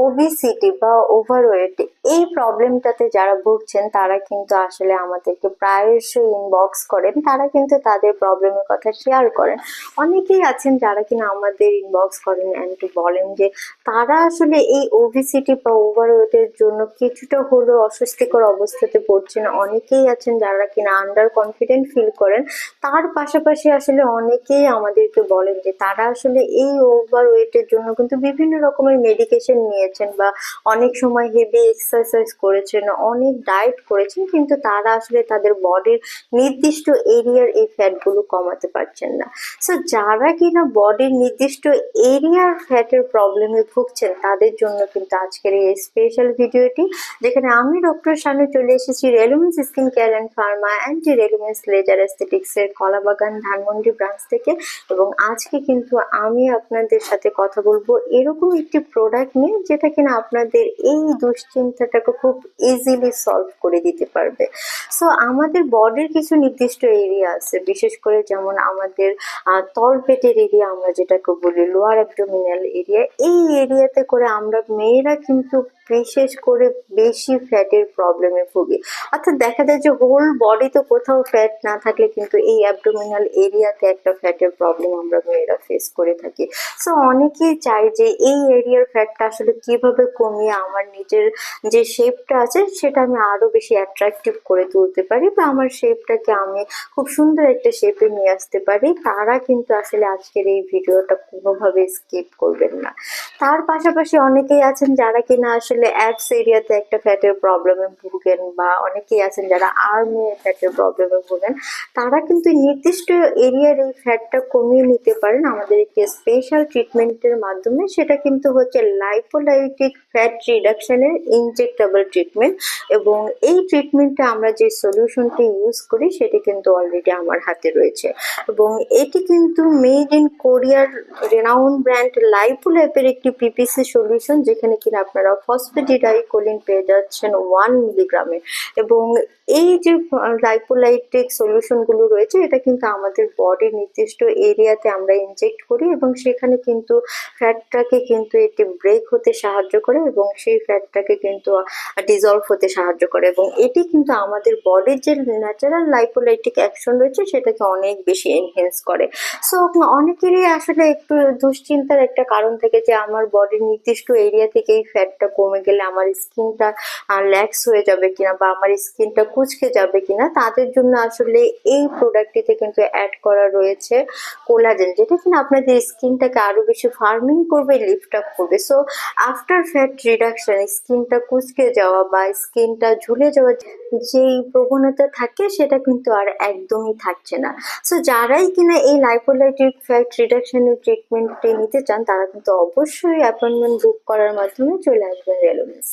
Obesity বা overweight এই প্রবলেমটাতে যারা ভুগছেন, তারা কিন্তু আসলে আমাদেরকে প্রায়শই ইনবক্স করেন। তারা কিন্তু তাদের প্রবলেমের কথা শেয়ার করেন। অনেকেই আছেন যারা কিনা আমাদের ইনবক্স করেন অ্যান্ড বলেন যে, তারা আসলে এই ওবিসিটি বা ওভারওয়েটের জন্য কিছুটা হলেও অস্বস্তিকর অবস্থাতে পড়ছেন। অনেকেই আছেন যারা কিনা আন্ডার কনফিডেন্ট ফিল করেন। তার পাশাপাশি আসলে অনেকেই আমাদেরকে বলেন যে, তারা আসলে এই ওভারওয়েটের জন্য কিন্তু বিভিন্ন রকমের মেডিকেশন নিয়েছেন বা অনেক সময় হেভি এক্সারসাইজ করেছেন, অনেক ডায়েট করেছেন, কিন্তু তারা আসলে তাদের বডির নির্দিষ্ট এরিয়ার এই ফ্যাটগুলো কমাতে পারছেন না। সো যারা কিনা বডির নির্দিষ্ট এরিয়ার ফ্যাটের প্রবলেমে ভুগছেন, তাদের জন্য কিন্তু আজকের এই স্পেশাল ভিডিওটি যেখানে আমি ডক্টর শানু চলে এসেছি Relumens skin care and pharma anti Relumens laser এস্থেটিক্সের Kalabagan Dhanmondi branch থেকে। এবং আজকে কিন্তু আমি আপনাদের সাথে কথা বলব এরকম একটি প্রোডাক্ট নিয়ে, যেটা কিনা আপনাদের এই দুশ্চিন্তাটাকে খুব ইজিলি সলভ করে দিতে পারবে। সো আমাদের বডির কিছু নির্দিষ্ট এরিয়া আছে। বিশেষ করে যেমন আমাদের তলপেটের এরিয়া আমরা যেটাকে বলি লোয়ার অ্যাবডোমিনাল এরিয়া এই এরিয়াতে করে আমরা মেয়েরা কিন্তু বিশেষ করে বেশি ফ্যাটের প্রবলেমে ভুগি। অর্থাৎ দেখা যায় যে হোল বডিতে কোথাও ফ্যাট না থাকলে কিন্তু এই অ্যাবডোমিনাল এরিয়াতে একটা ফ্যাটের প্রবলেম আমরা মেয়েরা ফেস করে থাকি। সো অনেকেই চায় যে এই এরিয়ার ফ্যাটটা আসলে কীভাবে কমিয়ে আমার নিজের যে শেপটা আছে সেটা আমি আরও বেশি অ্যাট্রাকটিভ করে তুলতে পারি বা আমার শেপটাকে আমি খুব সুন্দর একটা শেপে নিয়ে আসতে পারি। তারা কিন্তু আসলে আজকের এই ভিডিওটা কোনোভাবে স্কিপ করবেন না। তার পাশাপাশি অনেকেই আছেন যারা কিনা আসলে অ্যাপস এরিয়াতে একটা ফ্যাটের প্রবলেমে ভুগেন বা অনেকেই আছেন যারা আর্মে ফ্যাটের প্রবলেমে ভুগেন, তারা কিন্তু নির্দিষ্ট এরিয়ার এই ফ্যাটটা কমিয়ে নিতে পারেন। আমাদের একটি স্পেশাল ট্রিটমেন্টের মাধ্যমে সেটা কিন্তু হচ্ছে লাইপোলাইটিক ফ্যাট রিডাকশনের ইনজেক্টেবল ট্রিটমেন্ট এবং এই ট্রিটমেন্টে আমরা যে সলিউশনটি ইউজ করি সেটি কিন্তু অলরেডি আমার হাতে রয়েছে এবং এটি কিন্তু মেড ইন কোরিয়ার রেনাউন ব্র্যান্ড লাইপোলাইপের একটি পিপিসি সলিউশন যেখানে কিনা আপনারা ফসফেডিডাইকোলিন পেয়ে যাচ্ছেন ওয়ান মিলিগ্রামে এবং এই যে লাইপোলাইটিক সলিউশনগুলো রয়েছে, এটা কিন্তু আমাদের বডির নির্দিষ্ট এরিয়াতে আমরা ইনজেক্ট করি এবং সেখানে কিন্তু ফ্যাটটাকে কিন্তু এটি ব্রেক হতে সাহায্য করে এবং সেই ফ্যাটটাকে কিন্তু ডিজলভ হতে সাহায্য করে। এবং এটি কিন্তু আমাদের বডির যে ন্যাচারাল লাইপোলাইটিক অ্যাকশন রয়েছে, সেটাকে অনেক বেশি এনহেন্স করে। সো অনেকেরই আসলে একটু দুশ্চিন্তার একটা কারণ থেকে যে, আমার বডির নির্দিষ্ট এরিয়া থেকে এই ফ্যাটটা কমে গেলে আমার স্কিনটা ল্যাক্স হয়ে যাবে কিনা বা আমার স্কিনটা কুচকে যাবে কিনা, তাদের জন্য আসলে এই প্রোডাক্টটিতে কিন্তু অ্যাড করা রয়েছে কোলাজেন যেটা কিনা আপনাদের স্কিনটাকে আরও বেশি ফার্মিং করবে লিফট আপ করবে। সো আফটার ফ্যাট রিডাকশন স্কিনটা কুচকে যাওয়া বা স্কিনটা ঝুলে যাওয়া যেই প্রবণতা থাকে, সেটা কিন্তু আর একদমই থাকছে না। সো যারাই কিনা এই লাইপোলাইটিক ফ্যাট রিডাকশনের ট্রিটমেন্টটি নিতে চান, তারা কিন্তু অবশ্যই অ্যাপয়েন্টমেন্ট বুক করার মাধ্যমে চলে আসবেন। রেলোমেন্স